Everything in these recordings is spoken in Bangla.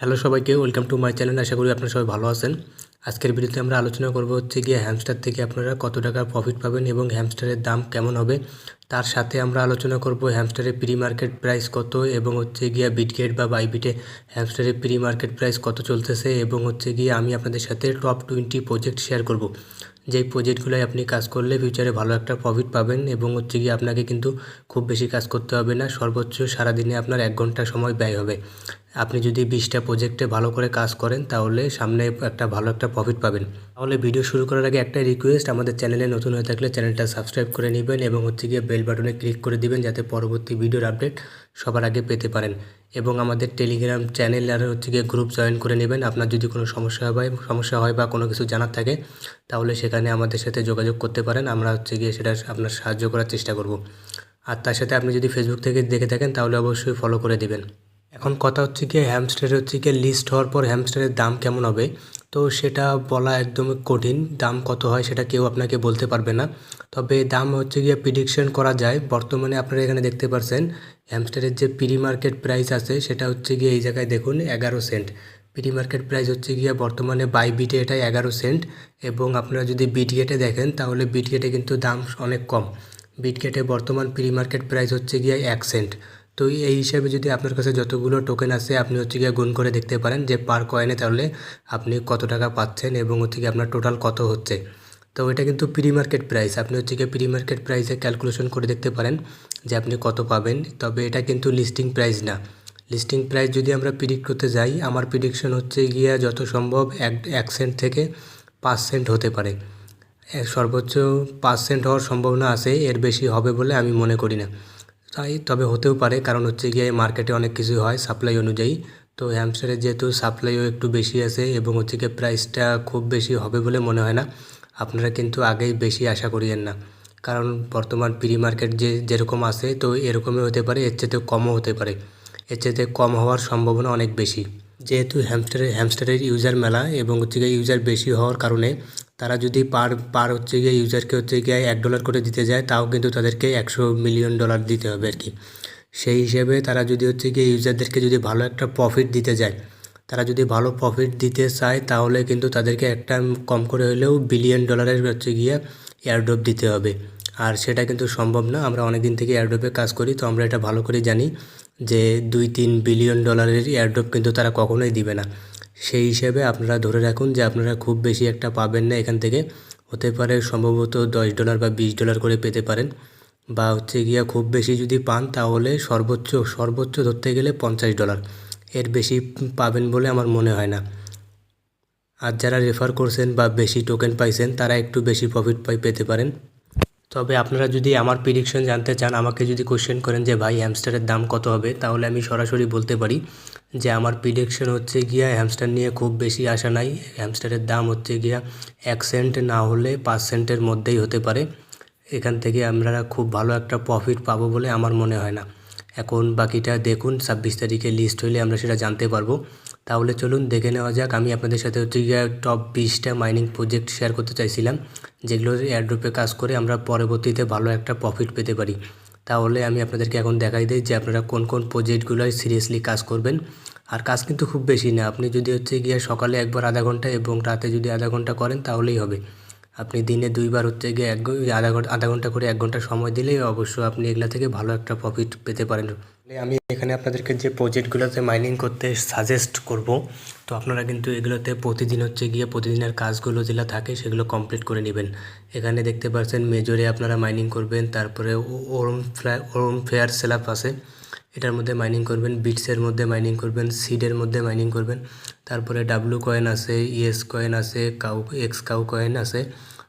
হ্যালো সবাইকে ওয়েলকাম টু মাই চ্যানেল আশা করি আপনারা সবাই ভালো আছেন। আজকের ভিডিওতে আমরা আলোচনা করব হচ্ছে গিয়ে হ্যামস্টার থেকে আপনারা কত টাকা প্রফিট পাবেন এবং হ্যামস্টারের দাম কেমন হবে। তার সাথে আমরা আলোচনা করব হ্যামস্টারের প্রি মার্কেট প্রাইস কত এবং হচ্ছে গিয়ে বিটগেট বা বাইবিটে হ্যামস্টারের প্রি মার্কেট প্রাইস কত চলতেছে এবং হচ্ছে গিয়ে আমি আপনাদের সাথে টপ টোয়েন্টি প্রজেক্ট শেয়ার করব। যেই প্রজেক্টগুলোয় আপনি কাজ করলে ফিউচারে ভালো একটা প্রফিট পাবেন এবং হচ্ছে গিয়ে আপনাকে কিন্তু খুব বেশি কাজ করতে হবে না। সর্বোচ্চ সারাদিনে আপনার এক ঘণ্টা সময় ব্যয় হবে। আপনি যদি বিশটা প্রজেক্টে ভালো করে কাজ করেন, তাহলে সামনে একটা ভালো একটা প্রফিট পাবেন। তাহলে ভিডিও শুরু করার আগে একটা রিকোয়েস্ট আমাদের চ্যানেলে নতুন হয়ে থাকলে চ্যানেলটা সাবস্ক্রাইব করে নেবেন এবং হচ্ছে গিয়ে বেল বাটনে ক্লিক করে দিবেন যাতে পরবর্তী ভিডিওর আপডেট সবার আগে পেতে পারেন। এবং আমাদের টেলিগ্রাম চ্যানেল আর হচ্ছে গিয়ে গ্রুপ জয়েন করে নেবেন। আপনার যদি কোনো সমস্যা হয় সমস্যা হয় বা কোনো কিছু জানার থাকে, তাহলে সেখানে আমাদের সাথে যোগাযোগ করতে পারেন। আমরা হচ্ছে গিয়ে সেটা আপনার সাহায্য করার চেষ্টা করব। আর তার সাথে আপনি যদি ফেসবুক থেকে দেখে থাকেন, তাহলে অবশ্যই ফলো করে দেবেন। এখন কথা হচ্ছে কি হ্যামস্টারের হচ্ছে কি লিস্ট হওয়ার পর হ্যামস্টারের দাম কেমন হবে? তো সেটা বলা একদমই কঠিন। দাম কত হয় সেটা কেউ আপনাকে বলতে পারবে না। তবে দাম হচ্ছে গিয়ে প্রিডিকশন করা যায়। বর্তমানে আপনারা এখানে দেখতে পাচ্ছেন হ্যামস্টারের যে প্রি মার্কেট প্রাইস আছে, সেটা হচ্ছে গিয়ে এই জায়গায় দেখুন, এগারো সেন্ট প্রি মার্কেট প্রাইস হচ্ছে গিয়ে বর্তমানে বাই বিটে এটা এগারো সেন্ট এবং আপনারা যদি বিটগেটে দেখেন, তাহলে বিটগেটে কিন্তু দাম অনেক কম। বিটগেটে বর্তমান প্রি মার্কেট প্রাইস হচ্ছে গিয়ে এক সেন্ট তো এই হিসাবে যদি আপনার কাছে যতগুলো টোকেন আছে, আপনি হচ্ছে গিয়ে গুণ করে দেখতে পারেন যে পার কয়েনে তাহলে আপনি কত টাকা পাচ্ছেন এবং হচ্ছে গিয়ে আপনার টোটাল কত হচ্ছে। তো এটা কিন্তু প্রি মার্কেট প্রাইস আপনি হচ্ছে গিয়ে প্রি মার্কেট প্রাইসে ক্যালকুলেশন করে দেখতে পারেন। যে আপনি কত পাবেন, তবে এটা কিন্তু লিস্টিং প্রাইস না। লিস্টিং প্রাইস যদি আমরা প্রিডিক্ট করতে যাই, আমার প্রিডিকশন হচ্ছে গিয়ে যত সম্ভব এক এক সেন্ট থেকে পাঁচ সেন্ট হতে পারে। সর্বোচ্চ পাঁচ সেন্ট হওয়ার সম্ভাবনা আছে, এর বেশি হবে বলে আমি মনে করি না। তাই তবে হতেও পারে, কারণ হচ্ছে গিয়ে মার্কেটে অনেক কিছু হয় সাপ্লাই অনুযায়ী। তো হ্যামস্টারের যেহেতু সাপ্লাইও একটু বেশি আছে এবং হচ্ছে গিয়ে প্রাইসটা খুব বেশি হবে বলে মনে হয় না। আপনারা কিন্তু আগেই বেশি আশা করিয়েন না। কারণ বর্তমান প্রি মার্কেট যে, যেরকম আছে, তো এরকমই হতে পারে, এর চেয়ে কমও হতে পারে। এর চেয়ে কম হওয়ার সম্ভাবনা অনেক বেশি। যেহেতু হ্যামস্টারের হ্যামস্টারের ইউজার মেলা এবং হচ্ছে গিয়ে ইউজার বেশি হওয়ার কারণে তারা যদি পার পার হচ্ছে গিয়ে ইউজারকে হচ্ছে গিয়ে এক ডলার করে দিতে যায়, তাও কিন্তু তাদেরকে একশো মিলিয়ন ডলার দিতে হবে আর কি সেই হিসেবে তারা যদি হচ্ছে গিয়ে ইউজারদেরকে যদি ভালো একটা প্রফিট দিতে যায়, তারা যদি ভালো প্রফিট দিতে চায়, তাহলে কিন্তু তাদেরকে একটা কম করে হলেও বিলিয়ন ডলারের হচ্ছে গিয়ে এয়ারড্রপ দিতে হবে। আর সেটা কিন্তু সম্ভব না, আমরা অনেক দিন থেকে এয়ারড্রপে কাজ করি, তো আমরা এটা ভালো করে জানি যে দুই তিন বিলিয়ন ডলারের এয়ারড্রপ কিন্তু তারা কখনোই দিবে না। সেই হিসেবে আপনারা ধরে রাখুন যে আপনারা খুব বেশি একটা পাবেন না এখান থেকে। হতে পারে সম্ভবত দশ ডলার বা বিশ ডলার করে পেতে পারেন। বা হচ্ছে গিয়া খুব বেশি যদি পান তাহলে সর্বোচ্চ সর্বোচ্চ ধরতে গেলে পঞ্চাশ ডলার এর বেশি পাবেন বলে আমার মনে হয় না। আর যারা রেফার করছেন বা বেশি টোকেন পাইছেন, তারা একটু বেশি প্রফিট পাই পেতে পারেন। তবে আপনারা যদি আমার প্রিডিকশন জানতে চান, আমাকে যদি কোশ্চেন করেন যে, ভাই হ্যামস্টারের দাম কত হবে? তাহলে আমি সরাসরি বলতে পারি যে, আমার প্রিডিকশন হচ্ছে গিয়া হ্যামস্টার নিয়ে খুব বেশি আশা নাই। হ্যামস্টারের দাম হচ্ছে গিয়া এক সেন্ট না হলে পাঁচ সেন্টের মধ্যেই হতে পারে। এখান থেকে আমরা খুব ভালো একটা প্রফিট পাবো বলে আমার মনে হয় না। এখন বাকিটা দেখুন, ছাব্বিশ তারিখে লিস্ট হইলে আমরা সেটা জানতে পারব। তাহলে চলুন দেখে নেওয়া যাক। আমি আপনাদের সাথে হচ্ছে গিয়ে টপ বিশটা মাইনিং প্রজেক্ট শেয়ার করতে চাইছিলাম যেগুলো এয়ারড্রপে কাজ করে আমরা পরবর্তীতে ভালো একটা প্রফিট পেতে পারি। তাহলে আমি আপনাদেরকে এখন দেখাই দিই যে আপনারা কোন কোন প্রজেক্টগুলোয় সিরিয়াসলি কাজ করবেন। আর কাজ কিন্তু খুব বেশি না, আপনি যদি হচ্ছে গিয়ে সকালে একবার আধা ঘণ্টা এবং রাতে যদি আধা ঘণ্টা করেন তাহলেই হবে। আপনি দিনে দুইবার হচ্ছে গিয়ে এক আধা ঘণ্টা আধা ঘণ্টা করে এক ঘণ্টা সময় দিলেই অবশ্য আপনি এগুলা থেকে ভালো একটা প্রফিট পেতে পারেন। আমি এখানে আপনাদেরকে যে প্রজেক্টগুলোতে মাইনিং করতে সাজেস্ট করব, তো আপনারা কিন্তু এগুলোতে প্রতিদিন হচ্ছে গিয়ে প্রতিদিনের কাজগুলো যেগুলো থাকে সেগুলো কমপ্লিট করে নেবেন। এখানে দেখতে পাচ্ছেন মেজরে আপনারা মাইনিং করবেন, তারপরে ওরম ফ্লাই ওরম ফেয়ার সেলাপ আছে। এটার মধ্যে মাইনিং করবেন বিটসের মধ্যে মাইনিং করবেন সিডের মধ্যে মাইনিং করবেন। তারপরে ডাব্লু কয়েন আছে ইএস কয়েন আছে কাউ এক্স কাউ কয়েন আছে।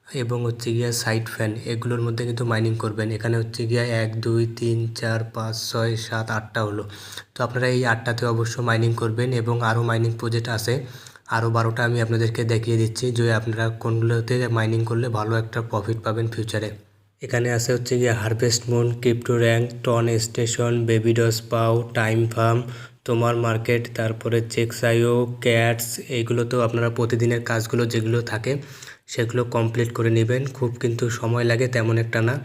এবং হচ্ছে গিয়া সাইড ফ্যান এগুলোর মধ্যে কিন্তু মাইনিং করবেন। এখানে হচ্ছে গিয়া এক, দুই, তিন, চার, পাঁচ, ছয়, সাত, আটটা হলো। তো আপনারা এই আটটাতে অবশ্য মাইনিং করবেন এবং আরও মাইনিং প্রজেক্ট আছে। আরও বারোটা আমি আপনাদেরকে দেখিয়ে দিচ্ছি যে আপনারা কোনগুলোতে মাইনিং করলে ভালো একটা প্রফিট পাবেন ফিউচারে এখানে আছে হচ্ছে গিয়ে harvest moon crypto rank ton station বেবিডস পাও টাইম ফার্ম তোমার মার্কেট, তারপরে চেকসাইও ক্যাটস এইগুলো তো আপনারা প্রতিদিনের কাজগুলো যেগুলো থাকে, সেগুলো কমপ্লিট করে নেবেন। খুব কিন্তু সময় লাগে তেমন একটা না।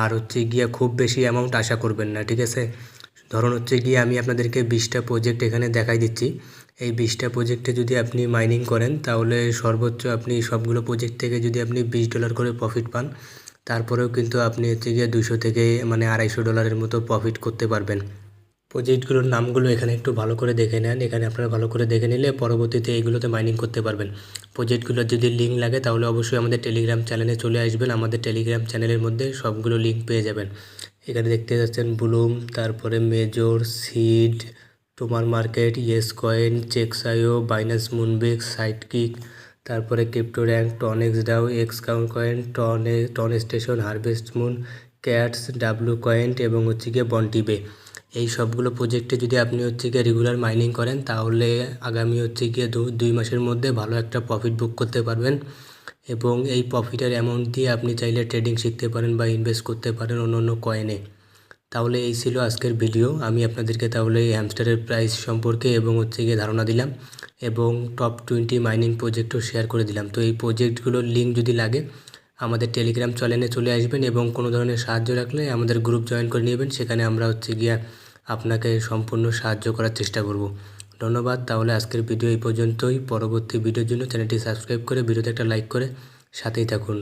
আর হচ্ছে গিয়ে খুব বেশি অ্যামাউন্ট আশা করবেন না, ঠিক আছে? ধরুন হচ্ছে গিয়ে আমি আপনাদেরকে বিশটা প্রজেক্ট এখানে দেখাই দিচ্ছি। এই বিশটা প্রজেক্টে যদি আপনি মাইনিং করেন, তাহলে সর্বোচ্চ আপনি সবগুলো প্রজেক্ট থেকে যদি আপনি বিশ ডলার করে প্রফিট পান, তারপরেও কিন্তু আপনি হচ্ছে গিয়ে দুশো থেকে মানে আড়াইশো ডলারের মতো প্রফিট করতে পারবেন। প্রজেক্টগুলোর নামগুলো এখানে একটু ভালো করে দেখে নেন। এখানে আপনারা ভালো করে দেখে নিলে পরবর্তীতে এইগুলোতে মাইনিং করতে পারবেন। প্রজেক্টগুলোর যদি লিঙ্ক লাগে তাহলে অবশ্যই আমাদের টেলিগ্রাম চ্যানেলে চলে আসবেন। আমাদের টেলিগ্রাম চ্যানেলের মধ্যে সবগুলো লিঙ্ক পেয়ে যাবেন। এখানে দেখতে যাচ্ছেন ব্লুম তারপরে major seed Tomarket yes coin চেকসাইও বাইনাস মুনবেক্স সাইট কিক তারপরে ক্রিপ্টো র্যাঙ্ক টনেক্স Dow X count coin টনে ton station harvest moon cats W coin এবং হচ্ছে গিয়ে বন্টিবে এই সবগুলো প্রজেক্টে যদি আপনি হচ্ছে গিয়ে রেগুলার মাইনিং করেন, তাহলে আগামী হচ্ছে গিয়ে দুই মাসের মধ্যে ভালো একটা প্রফিট বুক করতে পারবেন। এবং এই প্রফিটের অ্যামাউন্ট দিয়ে আপনি চাইলে ট্রেডিং শিখতে পারেন বা ইনভেস্ট করতে পারেন অন্য অন্য কয়েনে তাহলে এই ছিল আজকের ভিডিও আমি আপনাদেরকে তাহলে এই হ্যামস্টারের প্রাইস সম্পর্কে এবং হচ্ছে গিয়ে ধারণা দিলাম এবং টপ টোয়েন্টি মাইনিং প্রজেক্টও শেয়ার করে দিলাম। তো এই প্রজেক্টগুলোর লিঙ্ক যদি লাগে আমাদের টেলিগ্রাম চ্যানেলে চলে আসবেন এবং কোনো ধরনের সাহায্য রাখলে আমাদের গ্রুপ জয়েন করে নেবেন। সেখানে আমরা হচ্ছে গিয়া আপনাকে সম্পূর্ণ সাহায্য করার চেষ্টা করব। ধন্যবাদ। তাহলে আজকের ভিডিও এই পর্যন্তই। পরবর্তী ভিডিওর জন্য চ্যানেলটি সাবস্ক্রাইব করে ভিডিওতে একটা লাইক করে, সাথেই থাকুন।